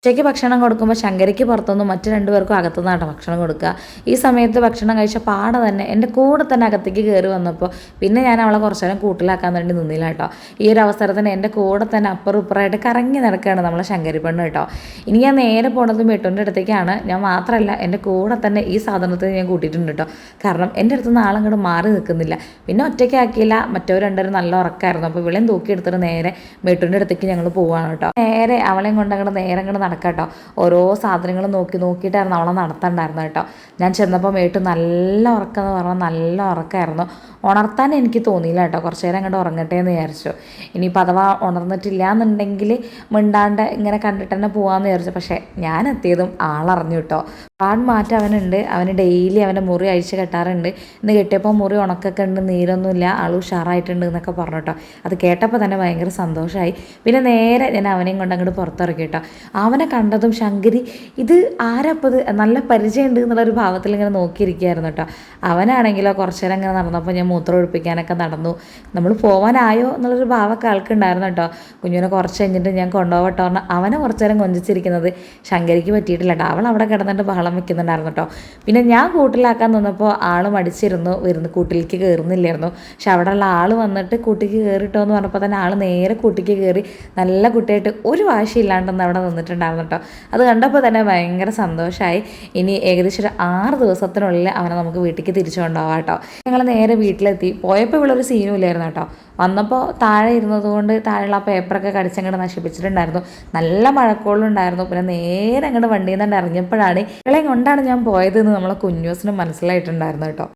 ഉച്ചയ്ക്ക് ഭക്ഷണം കൊടുക്കുമ്പോൾ ശങ്കരയ്ക്ക് പുറത്തുനിന്നും മറ്റു രണ്ടുപേർക്കും അകത്തുനിന്നാണ് ഭക്ഷണം കൊടുക്കുക. ഈ സമയത്ത് ഭക്ഷണം കഴിച്ച പാടെ തന്നെ എന്റെ കൂടെ തന്നെ അകത്തേക്ക് കയറി വന്നപ്പോൾ പിന്നെ ഞാൻ അവളെ കുറച്ച് നേരം കൂട്ടിലാക്കാൻ വേണ്ടി നിന്നില്ല കേട്ടോ ഈ ഒരു അവസരത്തിന് എന്റെ കൂടെ തന്നെ അപ്പുറം കറങ്ങി നടക്കുകയാണ് നമ്മളെ ശങ്കരി പെണ്ണ് കേട്ടോ. ഇനി ഞാൻ നേരെ പോണത് മെട്ടുന്റെ അടുത്തേക്കാണ്. ഞാൻ മാത്രമല്ല എന്റെ കൂടെ തന്നെ ഈ സാധനത്തിന് ഞാൻ കൂട്ടിയിട്ടുണ്ട് കേട്ടോ. കാരണം എന്റെ അടുത്ത് നിന്ന് ആളങ്ങോട്ട് മാറി നിൽക്കുന്നില്ല. പിന്നെ ഒറ്റയ്ക്കാക്കിയില്ല മറ്റവർ രണ്ടുപേരും നല്ല ഉറക്കമായിരുന്നു അപ്പോൾ വിളയും തൂക്കിയെടുത്തിട്ട് നേരെ മെട്ടുന്റെ അടുത്തേക്ക് ഞങ്ങൾ പോവുകയാണ് കേട്ടോ. നേരെ അവളെയും കൊണ്ട് അങ്ങോട്ട് നേരെ അങ്ങോട്ട് നടക്കാം കേട്ടോ ഓരോ സാധനങ്ങൾ നോക്കി നോക്കിയിട്ടായിരുന്നു അവളെ നടത്തണ്ടായിരുന്നു കേട്ടോ. ഞാൻ ചെന്നപ്പോൾ മേട്ട് നല്ല ഉറക്കം എന്ന് പറഞ്ഞാൽ നല്ല ഉറക്കമായിരുന്നു ഉണർത്താൻ എനിക്ക് തോന്നിയില്ല കേട്ടോ. കുറച്ച് നേരം അങ്ങോട്ട് ഉറങ്ങട്ടെ എന്ന് വിചാരിച്ചു. ഇനിയിപ്പോൾ അഥവാ ഉണർന്നിട്ടില്ല എന്നുണ്ടെങ്കിൽ മിണ്ടാണ്ട് ഇങ്ങനെ കണ്ടിട്ട് തന്നെ പോകാമെന്ന് വിചാരിച്ചു. പക്ഷേ ഞാൻ എത്തിയതും ആളറിഞ്ഞു കേട്ടോ. പാൺ മാറ്റം അവനുണ്ട്. അവന് ഡെയിലി അവന്റെ മുറി അഴിച്ച് കെട്ടാറുണ്ട്. ഇന്ന് കെട്ടിയപ്പോൾ മുറി ഉണക്കൊക്കെ ഉണ്ട് നീരൊന്നുമില്ല ആൾ ഉഷാറായിട്ടുണ്ട് എന്നൊക്കെ പറഞ്ഞു കേട്ടോ അത് കേട്ടപ്പോൾ തന്നെ ഭയങ്കര സന്തോഷമായി പിന്നെ നേരെ ഞാൻ അവനെയും കൊണ്ട് അങ്ങോട്ട് പുറത്തിറക്കി കേട്ടോ അവനെ കണ്ടതും ശങ്കരി ഇത് ആരപ്പത്? നല്ല പരിചയമുണ്ട് എന്നുള്ളൊരു ഭാവത്തിൽ ഇങ്ങനെ നോക്കിയിരിക്കുകയായിരുന്നു കേട്ടോ അവനാണെങ്കിലോ കുറച്ച് നേരം ഇങ്ങനെ നടന്നപ്പോൾ ഞാൻ മൂത്രം ഒഴിപ്പിക്കാനൊക്കെ നടന്നു. നമ്മൾ പോകാനായോ എന്നുള്ളൊരു ഭാവമൊക്കെ ആൾക്കുണ്ടായിരുന്നു കേട്ടോ കുഞ്ഞിനെ കുറച്ച് കഴിഞ്ഞിട്ട് ഞാൻ കൊണ്ടുപോകട്ടോ അവനെ കുറച്ച് നേരം കൊഞ്ചിച്ചിരിക്കുന്നത് ശങ്കരിക്ക് പറ്റിയിട്ടില്ല കേട്ടോ അവൾ അവിടെ കിടന്നിട്ട് ബഹളം വെക്കുന്നുണ്ടായിരുന്നു കേട്ടോ പിന്നെ ഞാൻ കൂട്ടിലാക്കാൻ നിന്നപ്പോൾ ആൾ മടിച്ചിരുന്നു വരുന്നു കൂട്ടിലേക്ക് കയറുന്നില്ലായിരുന്നു പക്ഷെ അവിടെയുള്ള ആൾ വന്നിട്ട് കൂട്ടിക്ക് കയറിട്ടോ എന്ന് പറഞ്ഞപ്പോൾ തന്നെ ആൾ നേരെ കൂട്ടിക്ക് കയറി നല്ല കുട്ടിയായിട്ട് ഒരു വാശിയില്ലാണ്ടെന്ന് അവിടെ നിന്നിട്ടുണ്ടായിരുന്നു കേട്ടോ അത് കണ്ടപ്പോൾ തന്നെ ഭയങ്കര സന്തോഷമായി ഇനി ഏകദേശം ഒരു ആറ് ദിവസത്തിനുള്ളിൽ അവനെ നമുക്ക് വീട്ടിലേക്ക് തിരിച്ചു കൊണ്ടുപോകാം കേട്ടോ ഞങ്ങൾ നേരെ വീട്ടിലെത്തി. പോയപ്പോൾ ഒരു സീനും ഇല്ലായിരുന്നു കേട്ടോ. വന്നപ്പോൾ താഴെ ഇരുന്നത് കൊണ്ട് താഴെയുള്ള ആ പേപ്പറൊക്കെ കടിച്ചങ്ങോട്ട് നശിപ്പിച്ചിട്ടുണ്ടായിരുന്നു. നല്ല മഴക്കോളുണ്ടായിരുന്നു. പിന്നെ നേരെ അങ്ങോട്ട് വണ്ടിയിൽ നിന്ന് ഇറങ്ങിയപ്പോഴാണ് ഇളയും കൊണ്ടാണ് ഞാൻ പോയതെന്ന് നമ്മളെ കുഞ്ഞൂസിന് മനസ്സിലായിട്ടുണ്ടായിരുന്നു കേട്ടോ.